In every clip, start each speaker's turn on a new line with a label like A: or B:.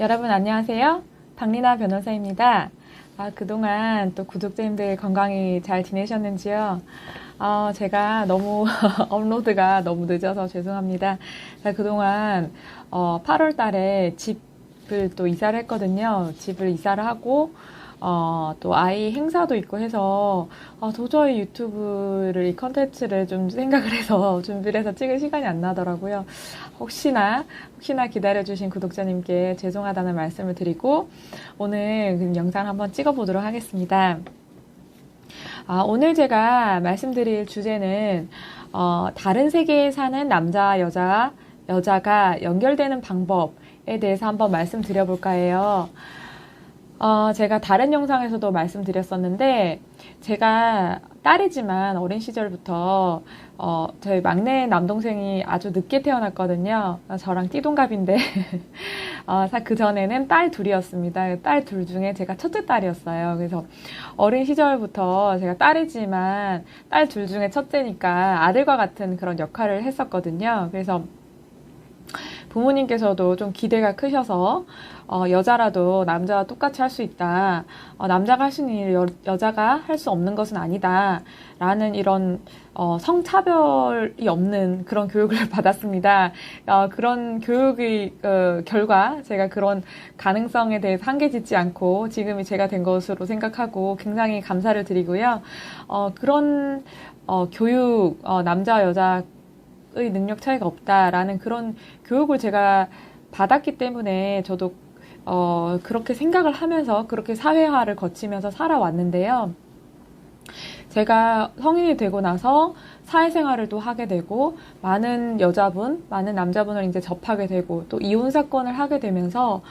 A: 여러분 안녕하세요. 박리나 변호사입니다. 아, 그동안 또 구독자님들 건강히 잘 지내셨는지요? 아, 제가 너무 업로드가 너무 늦어서 죄송합니다. 그동안 어, 8월 달에 집을 또 이사를 했거든요. 집을 이사를 하고 어, 또 아이 행사도 있고 해서 어, 도저히 유튜브를 이 컨텐츠를 좀 생각을 해서 준비를 해서 찍을 시간이 안 나더라고요. 혹시나 혹시나 기다려주신 구독자님께 죄송하다는 말씀을 드리고 오늘 그 영상 한번 찍어보도록 하겠습니다. 아, 오늘 제가 말씀드릴 주제는 어, 다른 세계에 사는 남자 여자 여자가 연결되는 방법에 대해서 한번 말씀드려볼까 해요. 어, 제가 다른 영상에서도 말씀드렸었는데, 제가 딸이지만 어린 시절부터, 어, 저희 막내 남동생이 아주 늦게 태어났거든요. 저랑 띠동갑인데, 어, 그 전에는 딸 둘이었습니다. 딸 둘 중에 제가 첫째 딸이었어요. 그래서 어린 시절부터 제가 딸이지만 딸 둘 중에 첫째니까 아들과 같은 그런 역할을 했었거든요. 그래서 부모님께서도 좀 기대가 크셔서 어, 여자라도 남자와 똑같이 할 수 있다. 어, 남자가 할 수 있는 일 여, 자가 할 수 없는 것은 아니다. 라는 이런 어, 성차별이 없는 그런 교육을 받았습니다. 어, 그런 교육의 어, 결과 제가 그런 가능성에 대해서 한계 짓지 않고 지금이 제가 된 것으로 생각하고 굉장히 감사를 드리고요. 어, 그런 어, 교육 어, 남자 여자 의 능력 차이가 없다라는 그런 교육을 제가 받았기 때문에 저도 어, 그렇게 생각을 하면서 그렇게 사회화를 거치면서 살아왔는데요. 제가 성인이 되고 나서 사회생활을 또 하게 되고 많은 여자분, 많은 남자분을 이제 접하게 되고 또 이혼 사건을 하게 되면서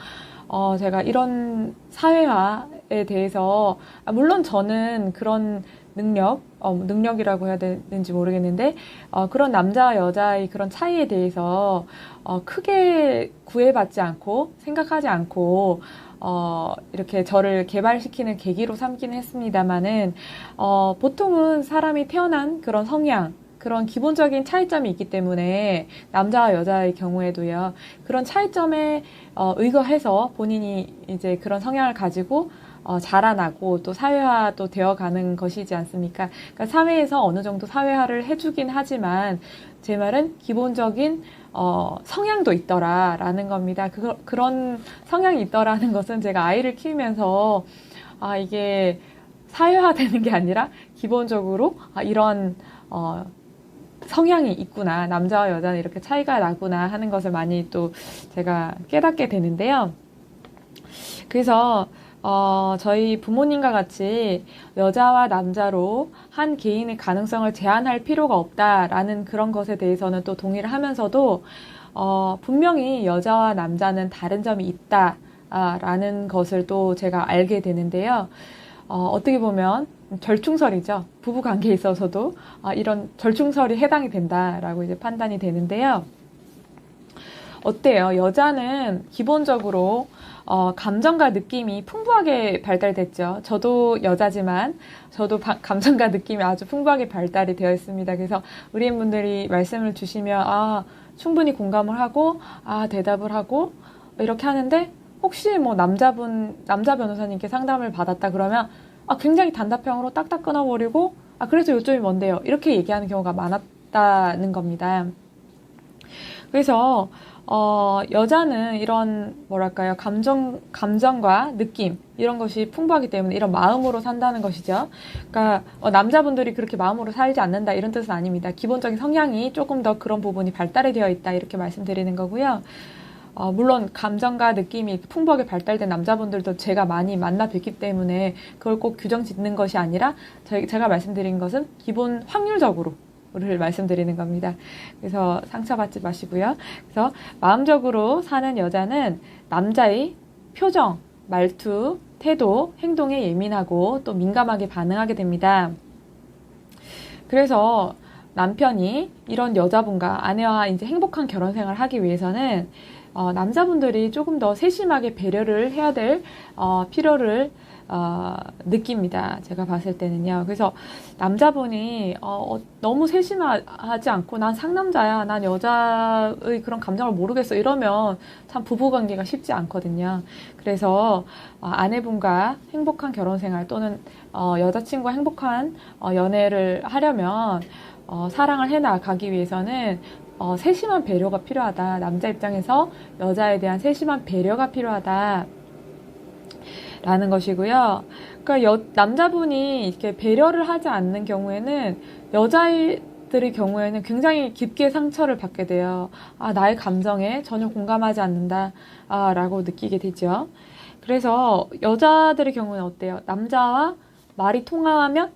A: 어, 제가 이런 사회화에 대해서 아, 물론 저는 그런 능력, 어, 능력이라고 해야 되는지 모르겠는데, 어, 그런 남자와 여자의 그런 차이에 대해서, 어, 크게 구애받지 않고, 생각하지 않고, 어, 이렇게 저를 개발시키는 계기로 삼기는 했습니다만은, 어, 보통은 사람이 태어난 그런 성향, 그런 기본적인 차이점이 있기 때문에 남자와 여자의 경우에도요 그런 차이점에 어, 의거해서 본인이 이제 그런 성향을 가지고 어, 자라나고 또 사회화도 되어가는 것이지 않습니까? 그러니까 사회에서 어느 정도 사회화를 해주긴 하지만 제 말은 기본적인 어, 성향도 있더라라는 겁니다. 그, 그런 성향이 있더라는 것은 제가 아이를 키우면서 아 이게 사회화되는 게 아니라 기본적으로 아, 이런 어, 성향이 있구나 남자와 여자는 이렇게 차이가 나구나 하는 것을 많이 또 제가 깨닫게 되는데요. 그래서 어, 저희 부모님과 같이 여자와 남자로 한 개인의 가능성을 제한할 필요가 없다라는 그런 것에 대해서는 또 동의를 하면서도 어, 분명히 여자와 남자는 다른 점이 있다라는 것을 또 제가 알게 되는데요. 어, 어떻게 보면 절충설이죠. 부부 관계에 있어서도 어, 이런 절충설이 해당이 된다라고 이제 판단이 되는데요. 어때요? 여자는 기본적으로 어, 감정과 느낌이 풍부하게 발달됐죠. 저도 여자지만 저도 바, 감정과 느낌이 아주 풍부하게 발달이 되어 있습니다. 그래서 의뢰인분들이 말씀을 주시면 아 충분히 공감을 하고 아 대답을 하고 이렇게 하는데 혹시 뭐 남자분 남자 변호사님께 상담을 받았다 그러면 아 굉장히 단답형으로 딱딱 끊어버리고 아 그래서 요점이 뭔데요 이렇게 얘기하는 경우가 많았다는 겁니다. 그래서 어, 여자는 이런, 뭐랄까요, 감정, 감정과 느낌, 이런 것이 풍부하기 때문에 이런 마음으로 산다는 것이죠. 그러니까, 어, 남자분들이 그렇게 마음으로 살지 않는다, 이런 뜻은 아닙니다. 기본적인 성향이 조금 더 그런 부분이 발달이 되어 있다, 이렇게 말씀드리는 거고요. 어, 물론 감정과 느낌이 풍부하게 발달된 남자분들도 제가 많이 만나 뵙기 때문에 그걸 꼭 규정 짓는 것이 아니라 제가 말씀드린 것은 기본 확률적으로 를 말씀드리는 겁니다. 그래서 상처받지 마시고요. 그래서 마음적으로 사는 여자는 남자의 표정, 말투, 태도, 행동에 예민하고 또 민감하게 반응하게 됩니다. 그래서 남편이 이런 여자분과 아내와 이제 행복한 결혼 생활을 하기 위해서는 어, 남자분들이 조금 더 세심하게 배려를 해야 될 어, 필요를 어, 느낍니다. 제가 봤을 때는요. 그래서 남자분이 어, 어, 너무 세심하지 않고 난 상남자야, 난 여자의 그런 감정을 모르겠어 이러면 참 부부관계가 쉽지 않거든요. 그래서 어, 아내분과 행복한 결혼생활 또는 어, 여자친구와 행복한 어, 연애를 하려면 어, 사랑을 해나가기 위해서는 어, 세심한 배려가 필요하다. 남자 입장에서 여자에 대한 세심한 배려가 필요하다. 라는 것이고요. 그러니까 여, 남자분이 이렇게 배려를 하지 않는 경우에는 여자들의 경우에는 굉장히 깊게 상처를 받게 돼요. 아, 나의 감정에 전혀 공감하지 않는다. 아, 라고 느끼게 되죠. 그래서 여자들의 경우는 어때요? 남자와 말이 통하면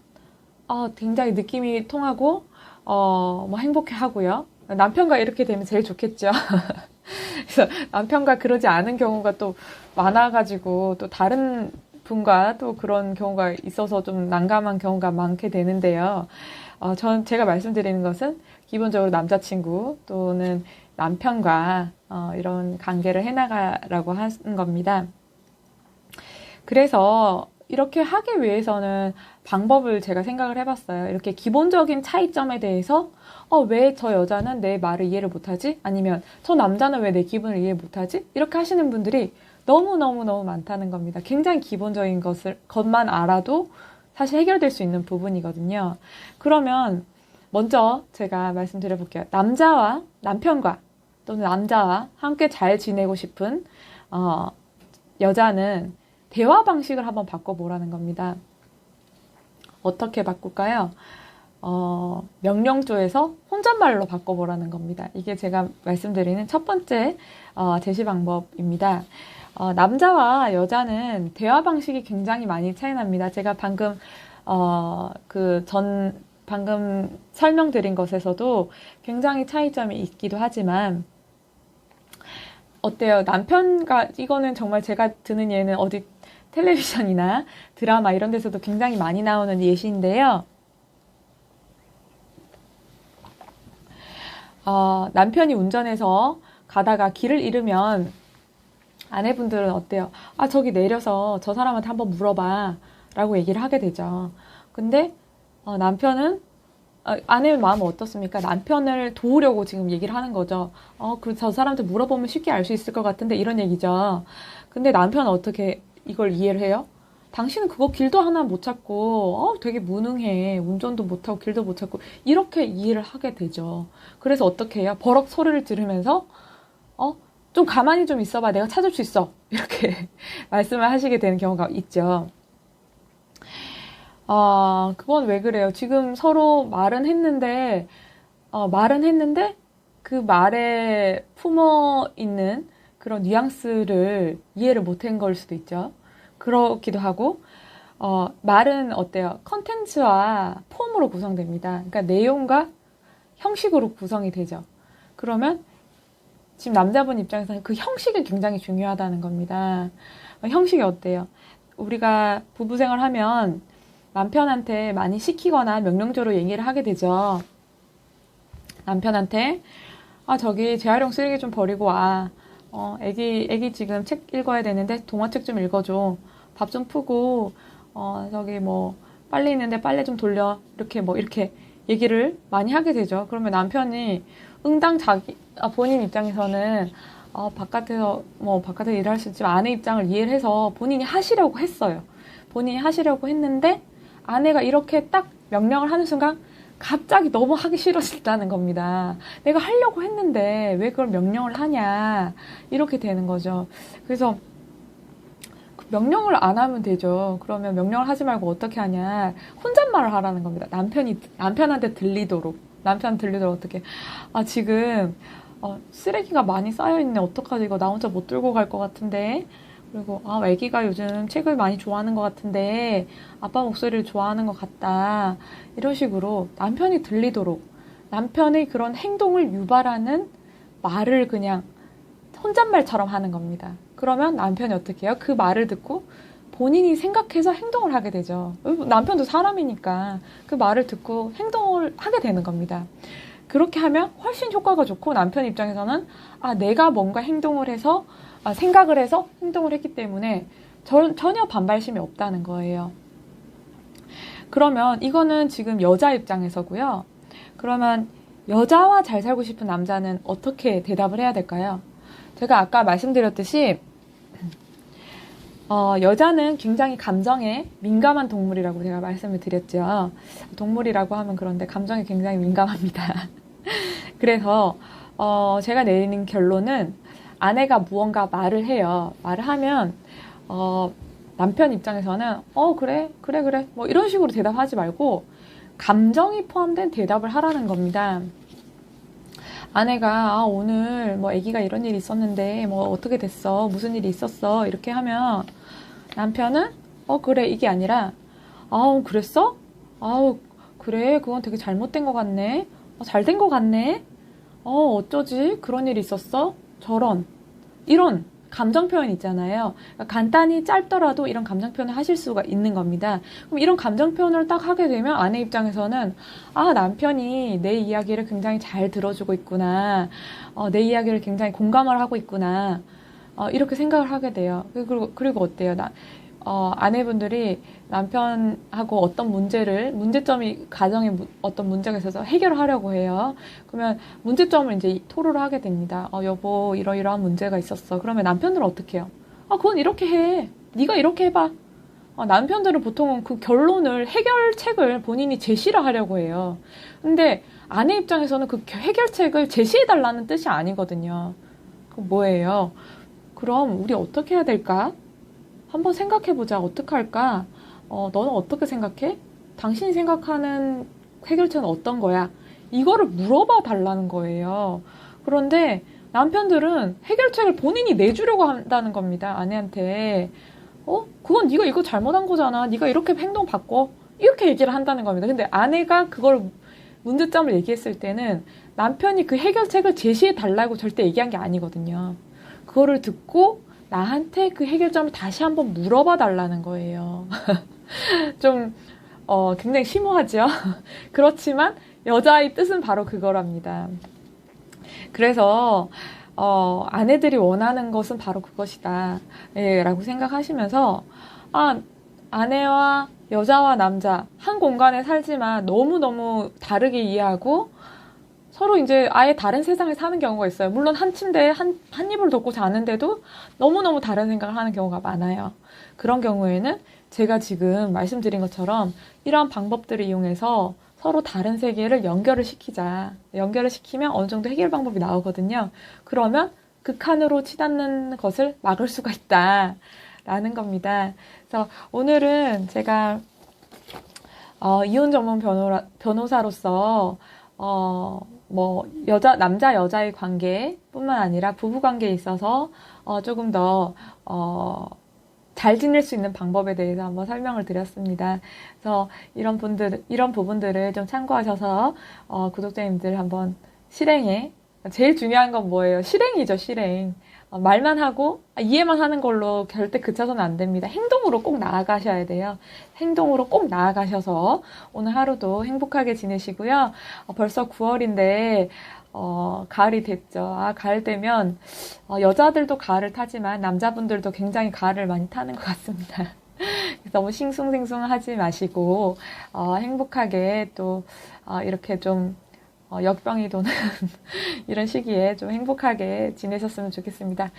A: 어, 굉장히 느낌이 통하고 어, 뭐 행복해 하고요. 남편과 이렇게 되면 제일 좋겠죠. 그래서 남편과 그러지 않은 경우가 또 많아가지고 또 다른 분과 또 그런 경우가 있어서 좀 난감한 경우가 많게 되는데요. 어, 전 제가 말씀드리는 것은 기본적으로 남자친구 또는 남편과 어, 이런 관계를 해나가라고 하는 겁니다. 그래서 이렇게 하기 위해서는 방법을 제가 생각을 해봤어요. 이렇게 기본적인 차이점에 대해서 어, 왜 저 여자는 내 말을 이해를 못하지? 아니면 저 남자는 왜 내 기분을 이해 못하지? 이렇게 하시는 분들이 너무너무너무 많다는 겁니다. 굉장히 기본적인 것을, 것만 알아도 사실 해결될 수 있는 부분이거든요. 그러면 먼저 제가 말씀드려 볼게요. 남자와 남편과 또는 남자와 함께 잘 지내고 싶은 어, 여자는 대화 방식을 한번 바꿔보라는 겁니다. 어떻게 바꿀까요? 어, 명령조에서 혼잣말로 바꿔보라는 겁니다. 이게 제가 말씀드리는 첫 번째 어, 제시 방법입니다. 어, 남자와 여자는 대화 방식이 굉장히 많이 차이 납니다. 제가 방금 어, 그전 방금 설명드린 것에서도 굉장히 차이점이 있기도 하지만 어때요? 남편과 이거는 정말 제가 드는 예는 어디 텔레비전이나 드라마 이런 데서도 굉장히 많이 나오는 예시인데요. 어, 남편이 운전해서 가다가 길을 잃으면 아내분들은 어때요? 아, 저기 내려서 저 사람한테 한번 물어봐. 라고 얘기를 하게 되죠. 근데 어, 남편은 어, 아내의 마음은 어떻습니까? 남편을 도우려고 지금 얘기를 하는 거죠. 어, 그 저 사람한테 물어보면 쉽게 알 수 있을 것 같은데 이런 얘기죠. 근데 남편은 어떻게 이걸 이해를 해요? 당신은 그거 길도 하나 못 찾고 어, 되게 무능해 운전도 못하고 길도 못 찾고 이렇게 이해를 하게 되죠. 그래서 어떻게 해요? 버럭 소리를 들으면서 어? 좀 가만히 좀 있어봐 내가 찾을 수 있어 이렇게 말씀을 하시게 되는 경우가 있죠. 아 그건 왜 그래요? 지금 서로 말은 했는데 어, 말은 했는데 그 말에 품어 있는 그런 뉘앙스를 이해를 못한 걸 수도 있죠. 그렇기도 하고 어, 말은 어때요? 컨텐츠와 폼으로 구성됩니다. 그러니까 내용과 형식으로 구성이 되죠. 그러면 지금 남자분 입장에서는 그 형식이 굉장히 중요하다는 겁니다. 어, 형식이 어때요? 우리가 부부 생활 하면 남편한테 많이 시키거나 명령조로 얘기를 하게 되죠. 남편한테 아 저기 재활용 쓰레기 좀 버리고 와. 어, 애기, 애기 지금 책 읽어야 되는데 동화책 좀 읽어줘. 밥 좀 푸고, 어, 저기 뭐, 빨래 있는데 빨래 좀 돌려. 이렇게 뭐, 이렇게 얘기를 많이 하게 되죠. 그러면 남편이 응당 자기, 아, 본인 입장에서는, 어, 바깥에서, 뭐, 바깥에서 일할 수 있지만 아내 입장을 이해를 해서 본인이 하시려고 했어요. 본인이 하시려고 했는데, 아내가 이렇게 딱 명령을 하는 순간, 갑자기 너무 하기 싫어진다는 겁니다. 내가 하려고 했는데 왜 그걸 명령을 하냐. 이렇게 되는 거죠. 그래서 그 명령을 안 하면 되죠. 그러면 명령을 하지 말고 어떻게 하냐. 혼잣말을 하라는 겁니다. 남편이, 남편한테 들리도록. 남편 들리도록 어떻게. 아, 지금, 어, 쓰레기가 많이 쌓여있네. 어떡하지? 이거 나 혼자 못 들고 갈 것 같은데. 그리고 아 애기가 요즘 책을 많이 좋아하는 것 같은데 아빠 목소리를 좋아하는 것 같다 이런 식으로 남편이 들리도록 남편의 그런 행동을 유발하는 말을 그냥 혼잣말처럼 하는 겁니다. 그러면 남편이 어떻게 해요? 그 말을 듣고 본인이 생각해서 행동을 하게 되죠. 남편도 사람이니까 그 말을 듣고 행동을 하게 되는 겁니다. 그렇게 하면 훨씬 효과가 좋고 남편 입장에서는 아 내가 뭔가 행동을 해서 아, 생각을 해서 행동을 했기 때문에 전, 전혀 반발심이 없다는 거예요. 그러면 이거는 지금 여자 입장에서고요. 그러면 여자와 잘 살고 싶은 남자는 어떻게 대답을 해야 될까요? 제가 아까 말씀드렸듯이 어, 여자는 굉장히 감정에 민감한 동물이라고 제가 말씀을 드렸죠. 동물이라고 하면 그런데 감정에 굉장히 민감합니다. 그래서 어, 제가 내리는 결론은 아내가 무언가 말을 해요. 말을 하면 어, 남편 입장에서는 어 그래 그래 그래. 뭐 이런 식으로 대답하지 말고 감정이 포함된 대답을 하라는 겁니다. 아내가 아, 오늘 뭐 아기가 이런 일이 있었는데 뭐 어떻게 됐어? 무슨 일이 있었어? 이렇게 하면 남편은 어 그래 이게 아니라 아우 그랬어? 아우 그래 그건 되게 잘못된 것 같네. 어, 잘된 것 같네. 어 어쩌지? 그런 일이 있었어 저런 이런 감정 표현 있잖아요. 그러니까 간단히 짧더라도 이런 감정 표현을 하실 수가 있는 겁니다. 그럼 이런 감정 표현을 딱 하게 되면 아내 입장에서는 아 남편이 내 이야기를 굉장히 잘 들어주고 있구나, 어, 내 이야기를 굉장히 공감을 하고 있구나, 어, 이렇게 생각을 하게 돼요. 그리고 그리고 어때요? 나, 어, 아내분들이 남편하고 어떤 문제를, 문제점이, 가정에 무- 어떤 문제가 있어서 해결을 하려고 해요. 그러면 문제점을 이제 토로를 하게 됩니다. 어, 여보, 이러이러한 문제가 있었어. 그러면 남편들은 어떻게 해요? 아, 그건 이렇게 해. 네가 이렇게 해봐. 어, 남편들은 보통은 그 결론을, 해결책을 본인이 제시를 하려고 해요. 근데 아내 입장에서는 그 해결책을 제시해 달라는 뜻이 아니거든요. 그 뭐예요? 그럼 우리 어떻게 해야 될까? 한번 생각해 보자. 어떻게 할까? 어, 너는 어떻게 생각해? 당신이 생각하는 해결책은 어떤 거야? 이거를 물어봐 달라는 거예요. 그런데 남편들은 해결책을 본인이 내주려고 한다는 겁니다. 아내한테. 어? 그건 네가 이거 잘못한 거잖아. 네가 이렇게 행동 바꿔. 이렇게 얘기를 한다는 겁니다. 근데 아내가 그걸 문제점을 얘기했을 때는 남편이 그 해결책을 제시해 달라고 절대 얘기한 게 아니거든요. 그거를 듣고 나한테 그 해결점을 다시 한번 물어봐 달라는 거예요. 좀, 어, 굉장히 심오하죠? 그렇지만 여자의 뜻은 바로 그거랍니다. 그래서, 어, 아내들이 원하는 것은 바로 그것이다. 예, 라고 생각하시면서, 아, 아내와 여자와 남자, 한 공간에 살지만 너무너무 다르게 이해하고, 서로 이제 아예 다른 세상에 사는 경우가 있어요. 물론 한 침대에 한, 한 이불 덮고 자는데도 너무너무 다른 생각을 하는 경우가 많아요. 그런 경우에는 제가 지금 말씀드린 것처럼 이러한 방법들을 이용해서 서로 다른 세계를 연결을 시키자. 연결을 시키면 어느 정도 해결 방법이 나오거든요. 그러면 극한으로 치닫는 것을 막을 수가 있다. 라는 겁니다. 그래서 오늘은 제가 어, 이혼 전문 변호라, 변호사로서 어, 뭐 여자 남자 여자의 관계뿐만 아니라 부부 관계에 있어서 어, 조금 더 어, 잘 지낼 수 있는 방법에 대해서 한번 설명을 드렸습니다. 그래서 이런 분들 이런 부분들을 좀 참고하셔서 어, 구독자님들 한번 실행에 제일 중요한 건 뭐예요? 실행이죠, 실행. 어, 말만 하고 아, 이해만 하는 걸로 절대 그쳐서는 안 됩니다. 행동으로 꼭 나아가셔야 돼요. 행동으로 꼭 나아가셔서 오늘 하루도 행복하게 지내시고요. 어, 벌써 9월인데 어, 가을이 됐죠. 아, 가을 되면 어, 여자들도 가을을 타지만 남자분들도 굉장히 가을을 많이 타는 것 같습니다. 너무 싱숭생숭하지 마시고 어, 행복하게 또 어, 이렇게 좀 어, 역병이 도는 이런 시기에 좀 행복하게 지내셨으면 좋겠습니다.